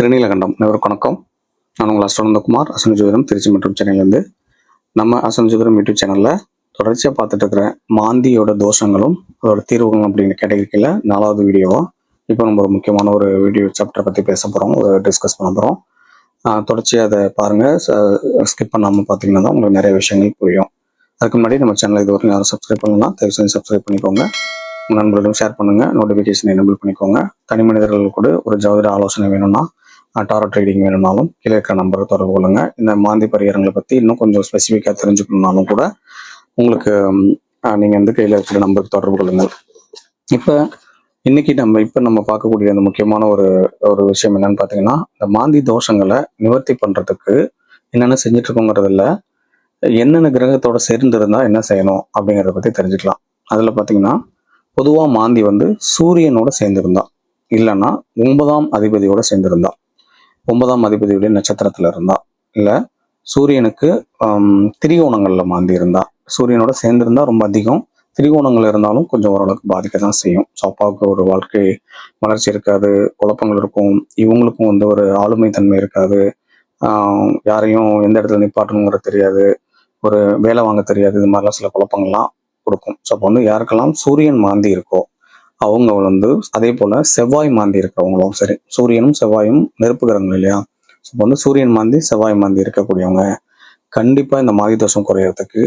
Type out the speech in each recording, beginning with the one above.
திருநீலகண்டம் அனைவருக்கும் வணக்கம். நான் உங்கள் அஸ்வனந்தகுமார் அசன் ஜோதிடம் திருச்சி மற்றும் சென்னையிலேருந்து. நம்ம அசன் ஜோதிடம் யூடியூப் சேனலில் தொடர்ச்சியாக பார்த்துட்டு இருக்கிற மாந்தியோட தோஷங்களும் அதோட தீர்வுகளும் அப்படின்னு கேட்டகரியில் நாலாவது வீடியோவா இப்போ நம்ம ஒரு முக்கியமான ஒரு வீடியோ சாப்டர் பற்றி பேச போகிறோம் ஒரு டிஸ்கஸ் பண்ண போகிறோம் தொடர்ச்சியாக அதை பாருங்கள் ஸ்கிப் பண்ணாமல் பார்த்தீங்கன்னா தான் உங்களுக்கு நிறைய விஷயங்கள் புரியும். அதுக்கு முன்னாடி நம்ம சேனலை இது வரைக்கும் யாரும் சப்ஸ்கிரைப் பண்ணலாம் தயவு செஞ்சு சப்ஸ்கிரைப் பண்ணிக்கோங்க. உங்கள் நண்பர்களிடம் ஷேர் பண்ணுங்கள் நோட்டிஃபிகேஷன் எனபிள் பண்ணிக்கோங்க. தனி மனிதர்கள் கூட ஒரு ஜோதிட ஆலோசனை வேணும்னா டாரோ ட்ரேடிங் வேணும்னாலும் கீழே இருக்க நம்பரை தொடர்பு கொள்ளுங்க. இந்த மாந்தி பரிகாரங்களை பற்றி இன்னும் கொஞ்சம் ஸ்பெசிஃபிக்காக தெரிஞ்சுக்கணும்னாலும் கூட உங்களுக்கு நீங்கள் நீங்க வந்து கையில் இருக்கிற நம்பருக்கு தொடர்பு கொள்ளுங்கள் இப்போ இன்னைக்கு நம்ம இப்போ நம்ம பார்க்கக்கூடிய அந்த முக்கியமான ஒரு ஒரு விஷயம் என்னன்னு பார்த்தீங்கன்னா இந்த மாந்தி தோஷங்களை நிவர்த்தி பண்றதுக்கு என்னென்ன செஞ்சுட்டு இருக்கோங்கிறதுல என்னென்ன கிரகத்தோட சேர்ந்திருந்தா என்ன செய்யணும் அப்படிங்கிறத பத்தி தெரிஞ்சுக்கலாம். அதுல பாத்தீங்கன்னா பொதுவா மாந்தி வந்து சூரியனோட சேர்ந்திருந்தா இல்லைன்னா ஒன்பதாம் அதிபதியோட சேர்ந்திருந்தா. ஒன்பதாம் அதிபதியுடைய நட்சத்திரத்துல இருந்தா இல்ல சூரியனுக்கு திரிகோணங்கள்ல மாந்தி இருந்தா சூரியனோட சேர்ந்திருந்தா ரொம்ப அதிகம். திரிகோணங்கள் இருந்தாலும் கொஞ்சம் ஓரளவுக்கு பாதிக்க தான் செய்யும். ஸோ அப்பாவுக்கு ஒரு வாழ்க்கை வளர்ச்சி இருக்காது குழப்பங்கள் இருக்கும் இவங்களுக்கும் வந்து ஒரு ஆளுமை தன்மை இருக்காது. யாரையும் எந்த இடத்துல நிப்பாட்டணுங்கிறது தெரியாது ஒரு வேலை வாங்க தெரியாது இது மாதிரிலாம் சில குழப்பங்கள்லாம் கொடுக்கும். ஸோ அப்போ வந்து யாருக்கெல்லாம் சூரியன் மாந்தி இருக்கோ அவங்க வந்து அதே போல செவ்வாய் மாந்தி இருக்கிறவங்களும் சரி சூரியனும் செவ்வாயும் நெருப்பு கிரகங்கள் இல்லையா? ஸோ இப்போ வந்து சூரியன் மாந்தி செவ்வாய் மாந்தி இருக்கக்கூடியவங்க கண்டிப்பா இந்த மாதி தோஷம் குறையறதுக்கு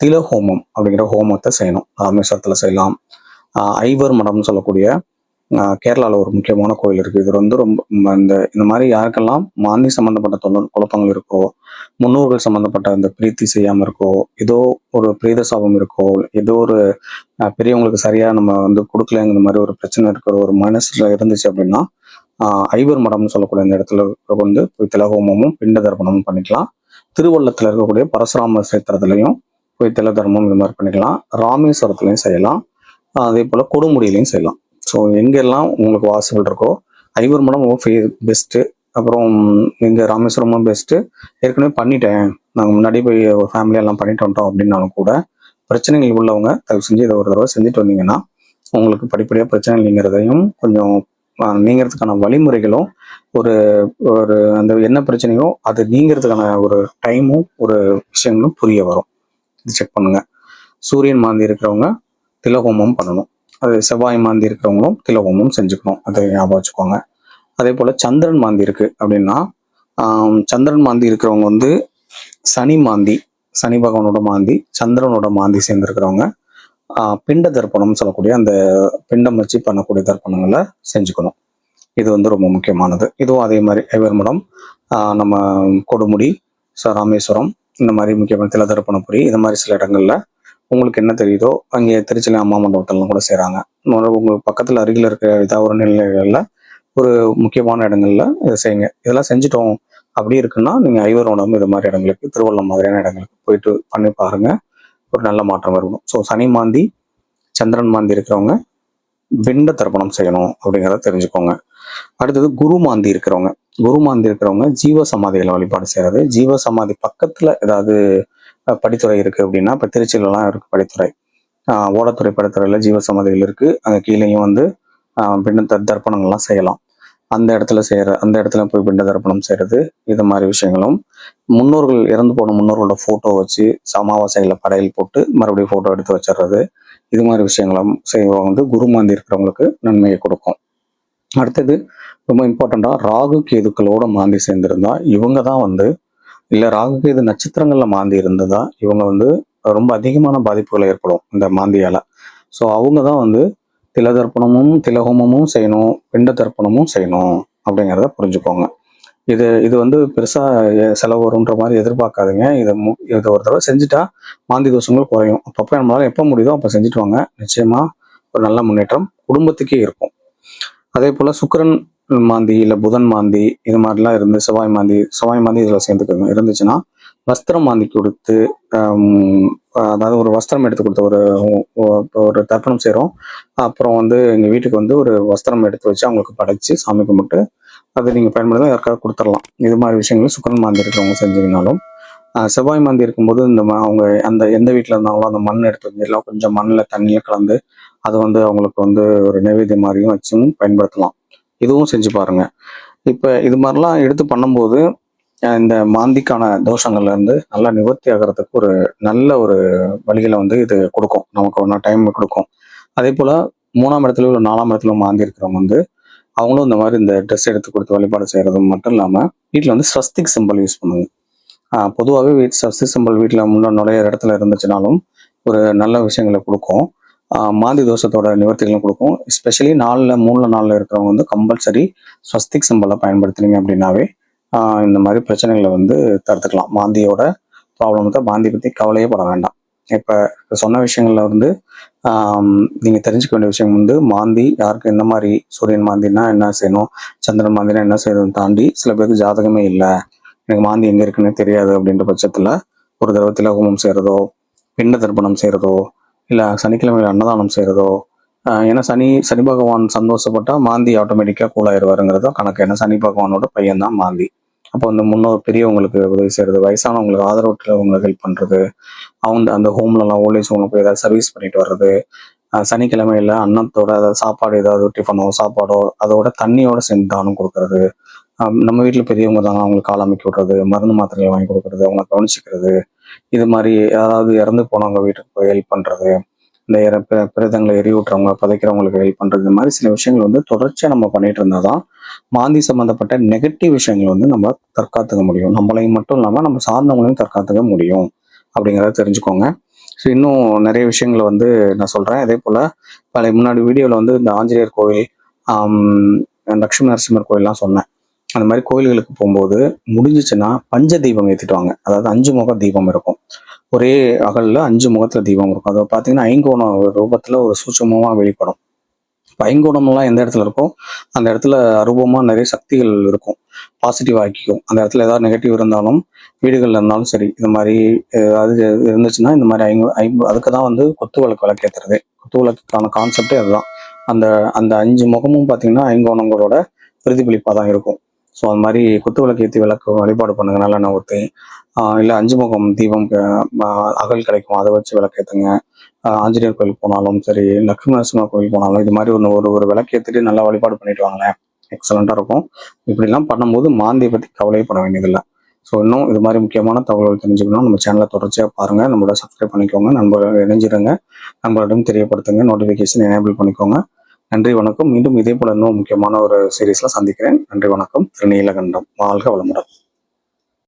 தில ஹோமம் அப்படிங்கிற ஹோமத்தை செய்யணும். ராமேஸ்வரத்துல செய்யலாம். ஐவர் மடம்னு சொல்லக்கூடிய கேரளாவில் ஒரு முக்கியமான கோயில் இருக்குது இது வந்து ரொம்ப இந்த இந்த மாதிரி யாருக்கெல்லாம் மாந்தி சம்மந்தப்பட்ட தொல்ல குழப்பங்கள் இருக்கோ முன்னோர்கள் சம்மந்தப்பட்ட அந்த பிரீத்தி செய்யாமல் இருக்கோ ஏதோ ஒரு பிரீத சாபம் இருக்கோ ஏதோ ஒரு பெரியவங்களுக்கு சரியாக நம்ம வந்து கொடுக்கலங்கிற மாதிரி ஒரு பிரச்சனை இருக்கிற ஒரு மனசில் இருந்துச்சு அப்படின்னா ஐவர் மடம்னு சொல்லக்கூடிய அந்த இடத்துல வந்து போய் திலஹோமமும் பிண்ட தர்ப்பணமும் பண்ணிக்கலாம். திருவள்ளத்தில் இருக்கக்கூடிய பரசுராம சேத்திரத்துலையும் போய் தில தர்மம் இந்த மாதிரி பண்ணிக்கலாம். ராமேஸ்வரத்துலையும் செய்யலாம். அதே போல் கொடுமுடியிலையும் செய்யலாம். ஸோ எங்கெல்லாம் உங்களுக்கு வாசல் இருக்கோ ஐவர் மடம் பெஸ்ட்டு அப்புறம் இங்கே ராமேஸ்வரமும் பெஸ்ட்டு ஏற்கனவே பண்ணிட்டேன். நாங்கள் முன்னாடி போய் ஒரு ஃபேமிலியெல்லாம் பண்ணிட்டு வந்துட்டோம் அப்படின்னாலும் கூட பிரச்சனைகள் உள்ளவங்க தயவு செஞ்சு இதை ஒரு தடவை செஞ்சுட்டு வந்தீங்கன்னா உங்களுக்கு படிப்படியாக பிரச்சனை நீங்கிறதையும் கொஞ்சம் நீங்கிறதுக்கான வழிமுறைகளும் ஒரு ஒரு அந்த என்ன பிரச்சனையோ அது நீங்கிறதுக்கான ஒரு டைமும் ஒரு விஷயங்களும் புரிய வரும். இது செக் பண்ணுங்க. சூரியன் மாந்தி இருக்கிறவங்க திலஹோமம் பண்ணணும். அது செவ்வாய் மாந்தி இருக்கிறவங்களும் திலஹோமம் செஞ்சுக்கணும். அதை ஞாபகம் வச்சுக்கோங்க. அதே போல் சந்திரன் மாந்தி இருக்கு அப்படின்னா சந்திரன் மாந்தி இருக்கிறவங்க வந்து சனி மாந்தி சனி பகவானோட மாந்தி சந்திரனோட மாந்தி சேர்ந்துருக்கிறவங்க பிண்ட தர்ப்பணம் சொல்லக்கூடிய அந்த பிண்டம் வச்சு பண்ணக்கூடிய தர்ப்பணங்களை செஞ்சுக்கணும். இது வந்து ரொம்ப முக்கியமானது. இதுவும் அதே மாதிரி ஐவர்மடம் நம்ம கொடுமுடி ராமேஸ்வரம் இந்த மாதிரி முக்கியமான தில தர்ப்பணபுரி இந்த மாதிரி சில இடங்கள்ல உங்களுக்கு என்ன தெரியுதோ அங்கே திருச்சியில் அம்மா மண்டபத்திலாம் கூட செய்கிறாங்க உங்களுக்கு பக்கத்தில் அருகில் இருக்கிற ஏதாவது ஒரு நிலைகளில் ஒரு முக்கியமான இடங்கள்ல இதை செய்யுங்க. இதெல்லாம் செஞ்சுட்டோம். அப்படி இருக்குன்னா நீங்கள் ஐவரோடம் இது மாதிரி இடங்களுக்கு திருவள்ளம் மாதிரியான இடங்களுக்கு போயிட்டு பண்ணி பாருங்க. ஒரு நல்ல மாற்றம் வரும் ஸோ சனி மாந்தி சந்திரன் மாந்தி இருக்கிறவங்க விண்ட தர்ப்பணம் செய்யணும் அப்படிங்கிறத தெரிஞ்சுக்கோங்க. அடுத்தது குரு மாந்தி இருக்கிறவங்க. குரு மாந்தி இருக்கிறவங்க ஜீவ சமாதிகளை வழிபாடு செய்யறது. ஜீவ சமாதி பக்கத்துல ஏதாவது படித்துறை இருக்குது அப்படின்னா இப்போ திருச்சியிலலாம் இருக்குது படித்துறை. ஓலத்துறை ஓடத்துறை படித்துறையில ஜீவ சமாதிகள் இருக்கு கீழேயும் வந்து பிண்ட தர்ப்பணங்கள்லாம் செய்யலாம். அந்த இடத்துல செய்கிற அந்த இடத்துல போய் பிண்ட தர்ப்பணம் செய்கிறது இது மாதிரி விஷயங்களும். முன்னோர்கள் இறந்து போன முன்னோர்களோட ஃபோட்டோ வச்சு அமாவாசைகளை படையல் போட்டு மறுபடியும் ஃபோட்டோ எடுத்து வச்சிடுறது. இது மாதிரி விஷயங்களும் செய்வங்க வந்து குருமாந்தி இருக்கிறவங்களுக்கு நன்மையை கொடுக்கும். அடுத்தது ரொம்ப இம்பார்ட்டண்ட்டாக ராகு கேதுக்களோட மாந்தி சேர்ந்திருந்தா இவங்க தான் வந்து இல்லை ராகு கேது நட்சத்திரங்கள்ல மாந்தி இருந்ததா? இவங்க வந்து ரொம்ப அதிகமான பாதிப்புகள் ஏற்படும் இந்த மாந்தியால. ஸோ அவங்க தான் வந்து தில தர்ப்பணமும் திலஹோமமும் செய்யணும் பிண்ட தர்ப்பணமும் செய்யணும் அப்படிங்கிறத புரிஞ்சுக்கோங்க. இது இது வந்து பெருசா செலவு வரும்ன்ற மாதிரி எதிர்பார்க்காதீங்க. இதை மு- இதை ஒரு தடவை செஞ்சுட்டா மாந்தி தோஷங்கள் குறையும். அப்பப்போ நம்மளால எப்போ முடியுதோ அப்போ செஞ்சுட்டு வாங்க. நிச்சயமா ஒரு நல்ல முன்னேற்றம் குடும்பத்துக்கே இருக்கும். அதே போல சுக்கிரன் மாந்தி இல்லை புதன் மாந்தி இது மாதிரிலாம் இருந்து செவ்வாய் மாந்தி செவ்வாய் மாந்தி இதில் சேர்ந்துக்கோங்க இருந்துச்சுன்னா வஸ்திரம் மாந்தி கொடுத்து அதாவது ஒரு வஸ்திரம் எடுத்து கொடுத்த ஒரு ஒரு தர்ப்பணம் செய்கிறோம் அப்புறம் வந்து எங்கள் வீட்டுக்கு வந்து ஒரு வஸ்திரம் எடுத்து வச்சு அவங்களுக்கு படைச்சு சாமி கும்பிட்டு அதை நீங்கள் பயன்படுத்தலாம் யாருக்காவது கொடுத்துடலாம். இது மாதிரி விஷயங்களும் சுக்கரன் மாந்தி இருக்கிறவங்க செஞ்சீங்கனாலும் செவ்வாய் மாந்தி இருக்கும்போது இந்த அவங்க அந்த எந்த வீட்டில் இருந்தாங்களோ அந்த மண் எடுத்து வந்து எல்லாம் கொஞ்சம் மண்ணில் தண்ணியில் கலந்து அது வந்து அவங்களுக்கு வந்து ஒரு நைவேத்தியம் மாதிரியும் வச்சும் பயன்படுத்தலாம். இதுவும் செஞ்சு பாருங்க. இப்போ இது மாதிரிலாம் எடுத்து பண்ணும்போது இந்த மாந்திக்கான தோஷங்கள்ல இருந்து நல்லா நிவர்த்தி ஆகிறதுக்கு ஒரு நல்ல ஒரு வழிகளை வந்து இது கொடுக்கும். நமக்கு ஒன்றா டைம் கொடுக்கும். அதே போல மூணாம் இடத்துல உள்ள நாலாம் இடத்துல மாந்தி இருக்கிறவங்க வந்து அவங்களும் இந்த மாதிரி இந்த ட்ரெஸ் எடுத்து கொடுத்து வழிபாடு செய்யறது மட்டும் இல்லாமல் வீட்டில் வந்து ஸ்வஸ்திக் சிம்பிள் யூஸ் பண்ணுங்க. பொதுவாகவே வீட் ஸ்வஸ்திக் சிம்பிள் வீட்டில் முன்னே நுழைய இடத்துல இருந்துச்சுனாலும் ஒரு நல்ல விஷயங்களை கொடுக்கும். மாந்தி தோஷத்தோட நிவர்த்திகளும் கொடுக்கும். எஸ்பெஷலி நாலில் மூணில் நாளில் இருக்கிறவங்க வந்து கம்பல்சரி ஸ்வஸ்திக் சிம்பலை பயன்படுத்துனீங்க அப்படின்னாவே இந்த மாதிரி பிரச்சனைகளை வந்து தடுத்துக்கலாம். மாந்தியோட ப்ராப்ளத்தை மாந்தி பற்றி கவலையே பட வேண்டாம். இப்போ சொன்ன விஷயங்கள்ல வந்து நீங்கள் தெரிஞ்சுக்க வேண்டிய விஷயம் வந்து மாந்தி யாருக்கு என்ன மாதிரி சூரியன் மாந்தினா என்ன செய்யணும் சந்திரன் மாந்தினா என்ன செய்யணும் தாண்டி சில பேருக்கு ஜாதகமே இல்லை. எனக்கு மாந்தி எங்கே இருக்குன்னு தெரியாது அப்படின்ற பட்சத்தில் ஒரு தடவை திலகோமம் செய்கிறதோ பிண்ட தர்ப்பணம் செய்கிறதோ இல்லை சனிக்கிழமையில் அன்னதானம் செய்கிறதோ ஏன்னா சனி சனி பகவான் சந்தோஷப்பட்டா மாந்தி ஆட்டோமேட்டிக்காக கூலாயிருவாருங்கிறதோ கணக்கு. ஏன்னா சனி பகவானோட பையன் தான் மாந்தி. அப்போ வந்து முன்னோர் பெரியவங்களுக்கு உதவி செய்கிறது வயசானவங்களுக்கு ஆதரவற்றவங்களுக்கு ஹெல்ப் பண்ணுறது அவங்க அந்த ஹோம்லலாம் ஓல்டேஜ் ஹோம்ல போய் ஏதாவது சர்வீஸ் பண்ணிட்டு வர்றது சனிக்கிழமையில் சனிக்கிழமையில அன்னத்தோட அதாவது சாப்பாடு ஏதாவது டிஃபனோ சாப்பாடோ அதோட தண்ணியோட சேர்ந்து தானம் கொடுக்கறது நம்ம வீட்டில் பெரியவங்க தான் அவங்களுக்கு கால் அமைக்க விடுறது மருந்து மாத்திரைகள் வாங்கி கொடுக்கறது அவங்கள கவனிச்சுக்கிறது. இது மாதிரி யாராவது இறந்து போனவங்க வீட்டுக்கு போய் ஹெல்ப் பண்ணுறது இந்த இற- எரியூட்டுறவங்க பதைக்கிறவங்களுக்கு ஹெல்ப் பண்ணுறது இந்த மாதிரி சில விஷயங்கள் வந்து தொடர்ச்சியாக நம்ம பண்ணிட்டு இருந்தாதான் மாந்தி சம்மந்தப்பட்ட நெகட்டிவ் விஷயங்கள் வந்து நம்ம தற்காத்துக்க முடியும். நம்மளையும் மட்டும் இல்லாமல் நம்ம சார்ந்தவங்களையும் தற்காத்துக்க முடியும் அப்படிங்கிறத தெரிஞ்சுக்கோங்க. ஸோ இன்னும் நிறைய விஷயங்களை வந்து நான் சொல்கிறேன் அதே போல் பழைய முன்னாடி வீடியோவில் வந்து இந்த ஆஞ்சநேயர் கோவில் லக்ஷ்மி நரசிம்மர் கோயிலெலாம் சொன்னேன். அந்த மாதிரி கோயில்களுக்கு போகும்போது முடிஞ்சிச்சுன்னா பஞ்ச தீபம் ஏற்றிட்டு வாங்க அதாவது அஞ்சு முக தீபம் இருக்கும். ஒரே அகலில் அஞ்சு முகத்தில் தீபம் இருக்கும். அதை பார்த்தீங்கன்னா ஐங்கோணம் ரூபத்தில் ஒரு சூட்சமாக வெளிப்படும். இப்ப ஐங்கோணம்லாம் எந்த இடத்துல இருக்கோ அந்த இடத்துல அருபமாக நிறைய சக்திகள் இருக்கும். பாசிட்டிவ் ஆக்கிக்கும். அந்த இடத்துல ஏதாவது நெகட்டிவ் இருந்தாலும் வீடுகளில் இருந்தாலும் சரி இந்த மாதிரி அது இருந்துச்சுன்னா இந்த மாதிரி ஐங்க ஐம்பு அதுக்கு தான் வந்து கொத்து விளக்கு விளக்கேற்றுறது கொத்து விளக்குக்கான கான்செப்டே அதுதான். அந்த அந்த அஞ்சு முகமும் பார்த்தீங்கன்னா ஐங்கோணங்களோட பிரதிபலிப்பாக தான் இருக்கும். ஸோ அது மாதிரி குத்து விளக்கு ஏற்றி விளக்கு வழிபாடு பண்ணுங்க நல்லெண்ணெய் ஊற்றி இல்லை அஞ்சு முகம் தீபம் அகல் கிடைக்கும் அதை வச்சு விளக்கேற்றுங்க ஆஞ்சநேயர் கோயில் போனாலும் சரி லக்ஷ்மி நரசிம்மர் கோயில் போனாலும் இது மாதிரி ஒன்று ஒரு ஒரு விளக்கேற்றிட்டு நல்லா வழிபாடு பண்ணிட்டு வாங்களேன். எக்ஸலண்ட்டாக இருக்கும். இப்படிலாம் பண்ணும்போது மாந்தியை பற்றி கவலைப்பட வேண்டியதில்லை. ஸோ இன்னும் இது மாதிரி முக்கியமான தகவல்கள் தெரிஞ்சுக்கணும். நம்ம சேனலை தொடர்ச்சியாக பாருங்கள் நம்மளோட சப்ஸ்கிரைப் பண்ணிக்கோங்க. நண்பர்கள் இணைஞ்சிருங்க. நண்பர்களிடம் தெரியப்படுத்துங்க. நோட்டிஃபிகேஷன் எனேபிள் பண்ணிக்கோங்க. நன்றி வணக்கம். மீண்டும் இதே போல இன்னும் முக்கியமான ஒரு சீரீஸ்ல சந்திக்கிறேன். நன்றி வணக்கம். திருநீலகண்டம். வாழ்க வளமுடன்.